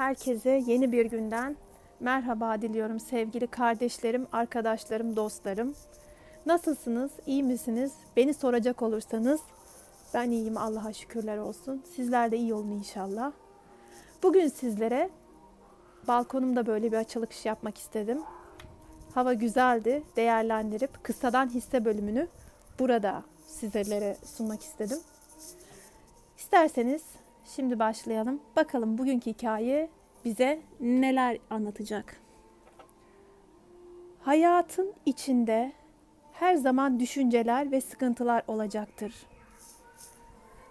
Herkese yeni bir günden merhaba diliyorum sevgili kardeşlerim, arkadaşlarım, dostlarım. Nasılsınız? İyi misiniz? Beni soracak olursanız ben iyiyim Allah'a şükürler olsun. Sizler de iyi olun inşallah. Bugün sizlere balkonumda böyle bir açılış yapmak istedim. Hava güzeldi. Değerlendirip kısadan hisse bölümünü burada sizlere sunmak istedim. İsterseniz şimdi başlayalım. Bakalım bugünkü hikaye bize neler anlatacak. Hayatın içinde her zaman düşünceler ve sıkıntılar olacaktır.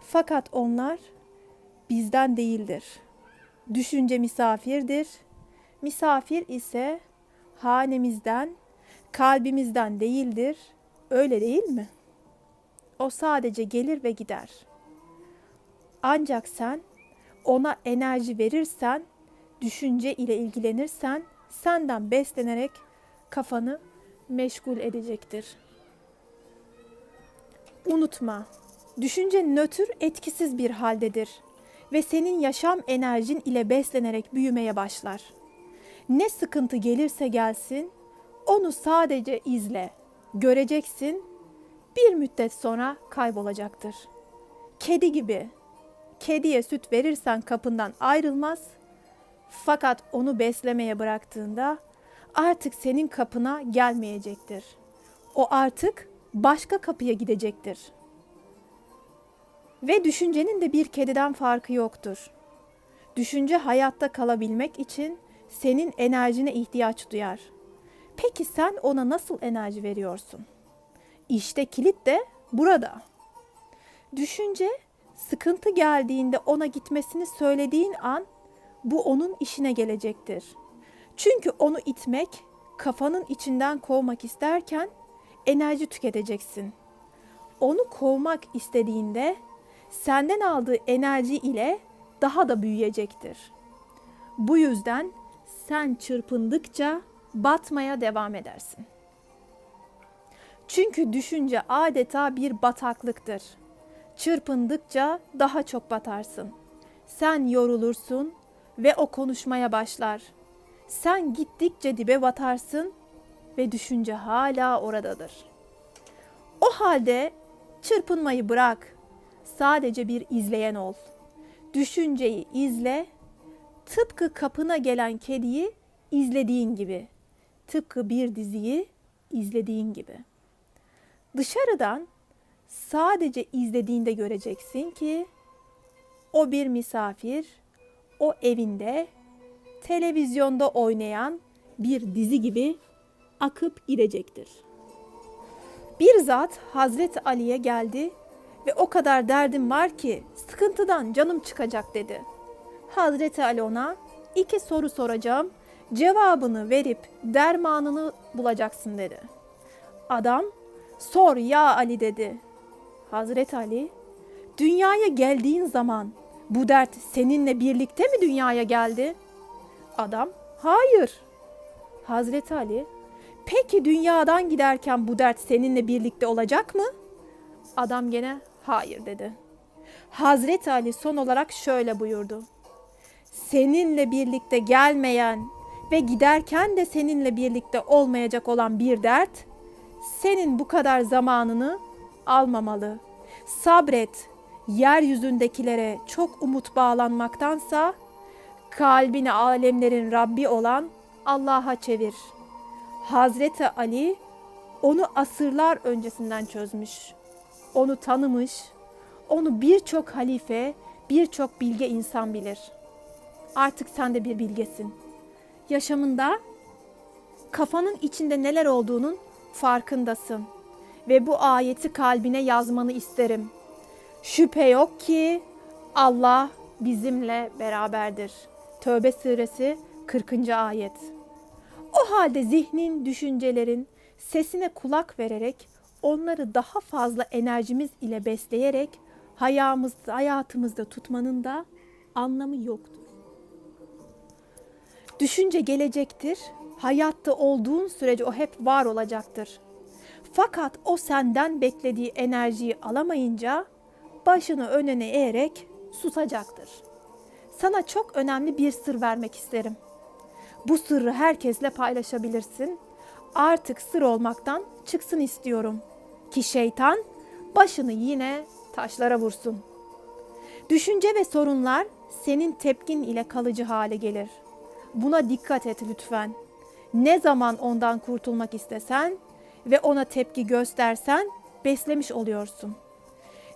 Fakat onlar bizden değildir. Düşünce misafirdir. Misafir ise hanemizden, kalbimizden değildir. Öyle değil mi? O sadece gelir ve gider. Ancak sen ona enerji verirsen, düşünce ile ilgilenirsen senden beslenerek kafanı meşgul edecektir. Unutma, düşünce nötr etkisiz bir haldedir ve senin yaşam enerjin ile beslenerek büyümeye başlar. Ne sıkıntı gelirse gelsin, onu sadece izle. Göreceksin, bir müddet sonra kaybolacaktır. Kedi gibi. Kediye süt verirsen kapından ayrılmaz. Fakat onu beslemeye bıraktığında artık senin kapına gelmeyecektir. O artık başka kapıya gidecektir. Ve düşüncenin de bir kediden farkı yoktur. Düşünce hayatta kalabilmek için senin enerjine ihtiyaç duyar. Peki sen ona nasıl enerji veriyorsun? İşte kilit de burada. Düşünce sıkıntı geldiğinde ona gitmesini söylediğin an bu onun işine gelecektir. Çünkü onu itmek, kafanın içinden kovmak isterken enerji tüketeceksin. Onu kovmak istediğinde senden aldığı enerji ile daha da büyüyecektir. Bu yüzden sen çırpındıkça batmaya devam edersin. Çünkü düşünce adeta bir bataklıktır. Çırpındıkça daha çok batarsın. Sen yorulursun ve o konuşmaya başlar. Sen gittikçe dibe batarsın ve düşünce hala oradadır. O halde çırpınmayı bırak. Sadece bir izleyen ol. Düşünceyi izle. Tıpkı kapına gelen kediyi izlediğin gibi. Tıpkı bir diziyi izlediğin gibi. Dışarıdan sadece izlediğinde göreceksin ki o bir misafir, o evinde televizyonda oynayan bir dizi gibi akıp gidecektir. Bir zat Hazreti Ali'ye geldi ve o kadar derdim var ki sıkıntıdan canım çıkacak dedi. Hazreti Ali ona iki soru soracağım, cevabını verip dermanını bulacaksın dedi. Adam sor ya Ali dedi. Hazreti Ali dünyaya geldiğin zaman bu dert seninle birlikte mi dünyaya geldi? Adam hayır. Hazreti Ali peki dünyadan giderken bu dert seninle birlikte olacak mı? Adam gene hayır dedi. Hazreti Ali son olarak şöyle buyurdu. Seninle birlikte gelmeyen ve giderken de seninle birlikte olmayacak olan bir dert senin bu kadar zamanını almamalı. Sabret, yeryüzündekilere çok umut bağlanmaktansa kalbini alemlerin Rabbi olan Allah'a çevir. Hazreti Ali onu asırlar öncesinden çözmüş. Onu tanımış. Onu birçok halife, birçok bilge insan bilir. Artık sen de bir bilgesin. Yaşamında kafanın içinde neler olduğunun farkındasın ve bu ayeti kalbine yazmanı isterim. Şüphe yok ki Allah bizimle beraberdir. Tövbe suresi 40. ayet. O halde zihnin, düşüncelerin sesine kulak vererek onları daha fazla enerjimiz ile besleyerek hayatımızda, hayatımızda tutmanın da anlamı yoktur. Düşünce gelecektir. Hayatta olduğun sürece o hep var olacaktır. Fakat o senden beklediği enerjiyi alamayınca başını önüne eğerek susacaktır. sana çok önemli bir sır vermek isterim. Bu sırrı herkesle paylaşabilirsin. Artık sır olmaktan çıksın istiyorum ki şeytan başını yine taşlara vursun. Düşünce ve sorunlar senin tepkin ile kalıcı hale gelir. Buna dikkat et lütfen. Ne zaman ondan kurtulmak istesen ve ona tepki göstersen beslemiş oluyorsun.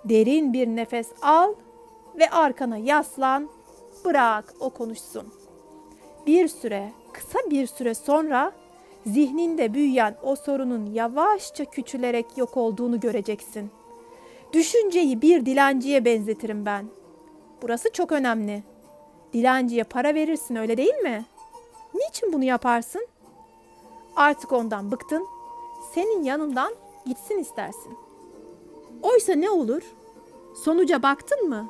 Derin bir nefes al ve arkana yaslan, bırak o konuşsun. Bir süre, kısa bir süre sonra zihninde büyüyen o sorunun yavaşça küçülerek yok olduğunu göreceksin. Düşünceyi bir dilenciye benzetirim ben. Burası çok önemli. Dilenciye para verirsin öyle değil mi? Niçin bunu yaparsın? Artık ondan bıktın. Senin yanından gitsin istersin. Oysa ne olur? Sonuca baktın mı?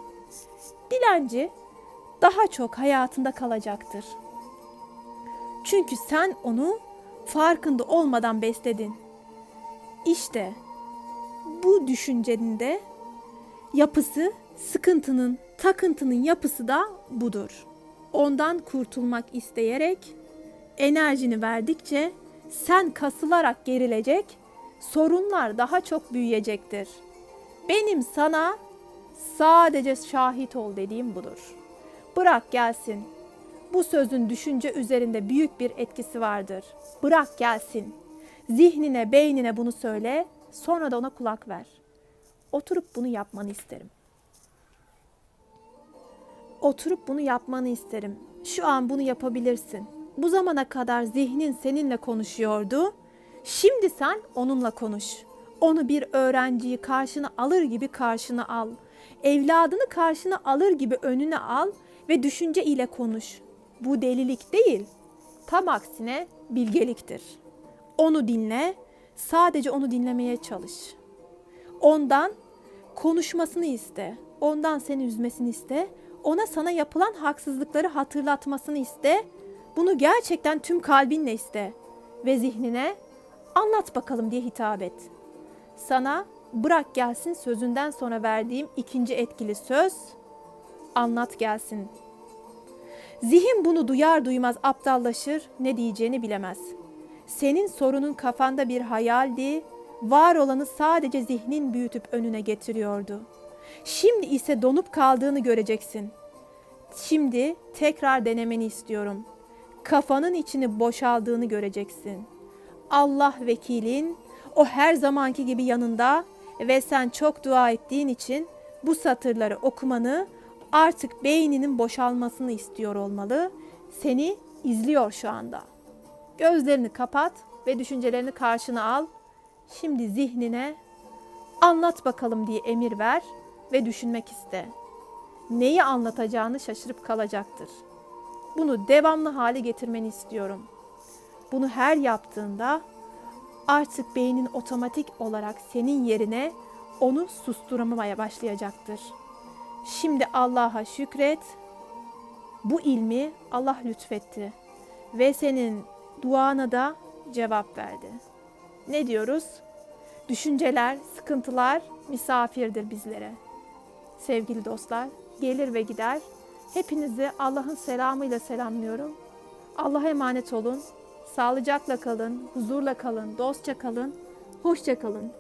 Dilenci daha çok hayatında kalacaktır. Çünkü sen onu farkında olmadan besledin. İşte bu düşüncenin de yapısı, sıkıntının, takıntının yapısı da budur. Ondan kurtulmak isteyerek enerjini verdikçe sen kasılarak gerilecek, sorunlar daha çok büyüyecektir. Benim sana sadece şahit ol dediğim budur. Bırak gelsin. Bu sözün düşünce üzerinde büyük bir etkisi vardır. Bırak gelsin. Zihnine, beynine bunu söyle, sonra da ona kulak ver. Oturup bunu yapmanı isterim. Oturup bunu yapmanı isterim. Şu an bunu yapabilirsin. Bu zamana kadar zihnin seninle konuşuyordu. Şimdi sen onunla konuş. Onu bir öğrenciyi karşına alır gibi karşına al. Evladını karşına alır gibi önüne al ve düşünce ile konuş. Bu delilik değil. Tam aksine bilgeliktir. Onu dinle, sadece onu dinlemeye çalış. Ondan konuşmasını iste. Ondan seni üzmesini iste. Ona sana yapılan haksızlıkları hatırlatmasını iste. Bunu gerçekten tüm kalbinle iste ve zihnine anlat bakalım diye hitap et. Sana bırak gelsin sözünden sonra verdiğim ikinci etkili söz anlat gelsin. Zihin bunu duyar duymaz aptallaşır, ne diyeceğini bilemez. Senin sorunun kafanda bir hayaldi, var olanı sadece zihnin büyütüp önüne getiriyordu. Şimdi ise donup kaldığını göreceksin. Şimdi tekrar denemeni istiyorum. Kafanın içini boşaldığını göreceksin. Allah vekilin o her zamanki gibi yanında ve sen çok dua ettiğin için bu satırları okumanı artık beyninin boşalmasını istiyor olmalı. Seni izliyor şu anda. Gözlerini kapat ve düşüncelerini karşına al. Şimdi zihnine anlat bakalım diye emir ver ve düşünmek iste. Neyi anlatacağını şaşırıp kalacaktır. Bunu devamlı hale getirmeni istiyorum. Bunu her yaptığında artık beynin otomatik olarak senin yerine onu susturamamaya başlayacaktır. Şimdi Allah'a şükret. Bu ilmi Allah lütfetti ve senin duana da cevap verdi. Ne diyoruz? Düşünceler, sıkıntılar misafirdir bizlere. Sevgili dostlar, gelir ve gider. Hepinizi Allah'ın selamıyla selamlıyorum. Allah'a emanet olun. Sağlıcakla kalın, huzurla kalın, dostça kalın, hoşça kalın.